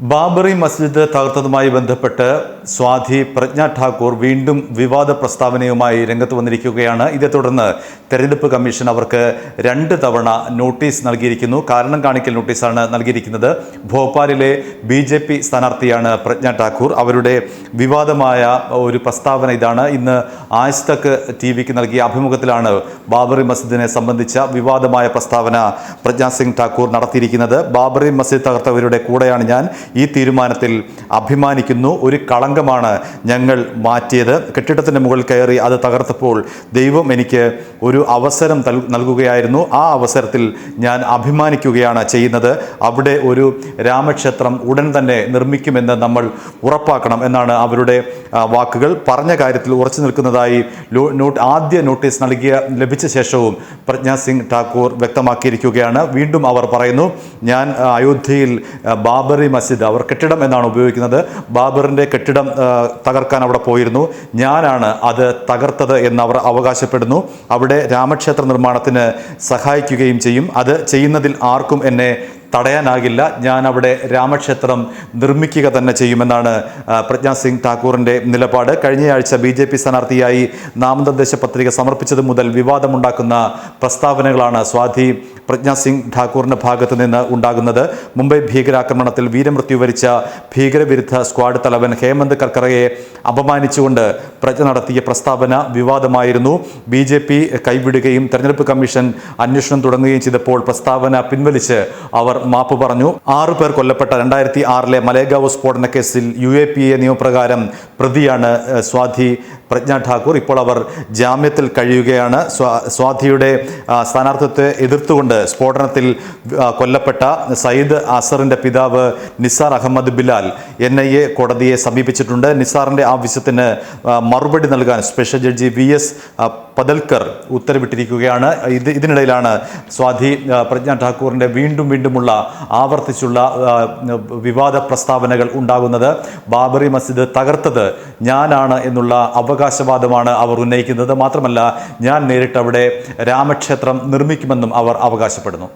ബാബറി മസ്ജിദ് തകർത്തതുമായി ബന്ധപ്പെട്ട് സ്വാധി പ്രജ്ഞ ഠാക്കൂർ വീണ്ടും വിവാദ പ്രസ്താവനയുമായി രംഗത്ത് വന്നിരിക്കുകയാണ്. ഇതേ തുടർന്ന് തെരഞ്ഞെടുപ്പ് കമ്മീഷൻ അവർക്ക് രണ്ട് തവണ നോട്ടീസ് നൽകിയിരിക്കുന്നു. കാരണം കാണിക്കൽ നോട്ടീസാണ് നൽകിയിരിക്കുന്നത്. ഭോപ്പാലിലെ ബി ജെ പി സ്ഥാനാർത്ഥിയാണ് പ്രജ്ഞ ഠാക്കൂർ. അവരുടെ വിവാദമായ ഒരു പ്രസ്താവന ഇതാണ്. ഇന്ന് ആജ് ടി വിക്ക് നൽകിയ അഭിമുഖത്തിലാണ് ബാബറി മസ്ജിദിനെ സംബന്ധിച്ച വിവാദമായ പ്രസ്താവന പ്രജ്ഞാ സിംഗ് ഠാക്കൂർ നടത്തിയിരിക്കുന്നത്. ബാബറി മസ്ജിദ് തകർത്തവരുടെ കൂടെയാണ് ഞാൻ. ഈ തീരുമാനത്തിൽ അഭിമാനിക്കുന്നു. ഒരു കളങ്കമാണ് ഞങ്ങൾ മാറ്റിയത്. കെട്ടിടത്തിന്റെ മുകളിൽ കയറി അത് തകർത്തപ്പോൾ ദൈവം എനിക്ക് ഒരു അവസരം നൽകുകയായിരുന്നു. ആ അവസരത്തിൽ ഞാൻ അഭിമാനിക്കുകയാണ് ചെയ്യുന്നത്. അവിടെ ഒരു രാമക്ഷേത്രം ഉടൻ തന്നെ നിർമ്മിക്കുമെന്ന് നമ്മൾ ഉറപ്പാക്കണം എന്നാണ് അവരുടെ വാക്കുകൾ പറഞ്ഞ കാര്യത്തിൽ ഉറച്ചു നിൽക്കുന്നതായി ആദ്യ നോട്ടീസ് നൽകിയ ലഭിച്ച ശേഷവും പ്രജ്ഞാ സിംഗ് ഠാക്കൂർ വ്യക്തമാക്കിയിരിക്കുകയാണ്. വീണ്ടും അവർ പറയുന്നു ഞാൻ അയോധ്യയിൽ ബാബറി മസ്ജിദ് അവർ കെട്ടിടം എന്നാണ് ഉപയോഗിക്കുന്നത്. ബാബറിന്റെ കെട്ടിടം തകർക്കാൻ അവിടെ പോയിരുന്നു. ഞാനാണ് അത് തകർത്തത് എന്ന് അവർ അവകാശപ്പെടുന്നു. അവിടെ രാമക്ഷേത്ര നിർമ്മാണത്തിന് സഹായിക്കുകയും ചെയ്യും. അത് ചെയ്യുന്നതിൽ ആർക്കും എന്നെ തടയാനാകില്ല. ഞാൻ അവിടെ രാമക്ഷേത്രം നിർമ്മിക്കുക തന്നെ ചെയ്യുമെന്നാണ് പ്രജ്ഞാ സിംഗ് ഠാക്കൂറിന്റെ നിലപാട്. കഴിഞ്ഞയാഴ്ച ബി ജെ പി സ്ഥാനാർത്ഥിയായി നാമനിർദ്ദേശ പത്രിക സമർപ്പിച്ചത് മുതൽ വിവാദമുണ്ടാക്കുന്ന പ്രസ്താവനകളാണ്. സ്വാധി പ്രജ്ഞാ സിംഗ് ഠാക്കൂറിന്റെ ഭാഗത്ത് നിന്ന് ഉണ്ടാകുന്നത്. മുംബൈ ഭീകരാക്രമണത്തിൽ വീരമൃത്യു വരിച്ച ഭീകരവിരുദ്ധ സ്ക്വാഡ് തലവൻ ഹേമന്ത് കർക്കറയെ അപമാനിച്ചുകൊണ്ട് പ്രജ്ഞ നടത്തിയ പ്രസ്താവന വിവാദമായിരുന്നു. ബി ജെ പി കൈവിടുകയും തെരഞ്ഞെടുപ്പ് കമ്മീഷൻ അന്വേഷണം തുടങ്ങുകയും ചെയ്തപ്പോൾ പ്രസ്താവന പിൻവലിച്ച് അവർ മാപ്പ് പറഞ്ഞു. ആറു പേർ കൊല്ലപ്പെട്ട രണ്ടായിരത്തി ആറിലെ മലേഗാവ് സ്ഫോടന കേസിൽ യു എ പി എ നിയമപ്രകാരം പ്രതിയാണ് സ്വാധി പ്രജ്ഞ ഠാക്കൂർ ഇപ്പോൾ അവർ ജാമ്യത്തിൽ കഴിയുകയാണ്. സ്വാ- സ്വാധിയുടെ സ്ഥാനാർത്ഥത്തെ എതിർത്തുകൊണ്ട് സ്ഫോടനത്തിൽ കൊല്ലപ്പെട്ട സയ്യിദ് അസറിന്റെ പിതാവ് Nisar Ahmed Bilal N I A കോടതിയെ സമീപിച്ചിട്ടുണ്ട്. നിസാറിന്റെ ആവശ്യത്തിന് മറുപടി നൽകാൻ special judge V S Patalkar ഉത്തരവിട്ടിരിക്കുകയാണ്. ഇത് ഇതിനിടയിലാണ് സ്വാധി പ്രജ്ഞ ഠാക്കൂറിന്റെ വീണ്ടും വീണ്ടുമുള്ള ആവർത്തിച്ചുള്ള വിവാദ പ്രസ്താവനകൾ ഉണ്ടാകുന്നത്. ബാബറി മസ്ജിദ് തകർത്തത് ഞാനാണ് എന്നുള്ള അവകാശവാദമാണ് അവർ ഉന്നയിക്കുന്നത്. മാത്രമല്ല ഞാൻ നേരിട്ട് അവിടെ രാമക്ഷേത്രം നിർമ്മിക്കുമെന്നും അവർ അവകാശപ്പെടുന്നു.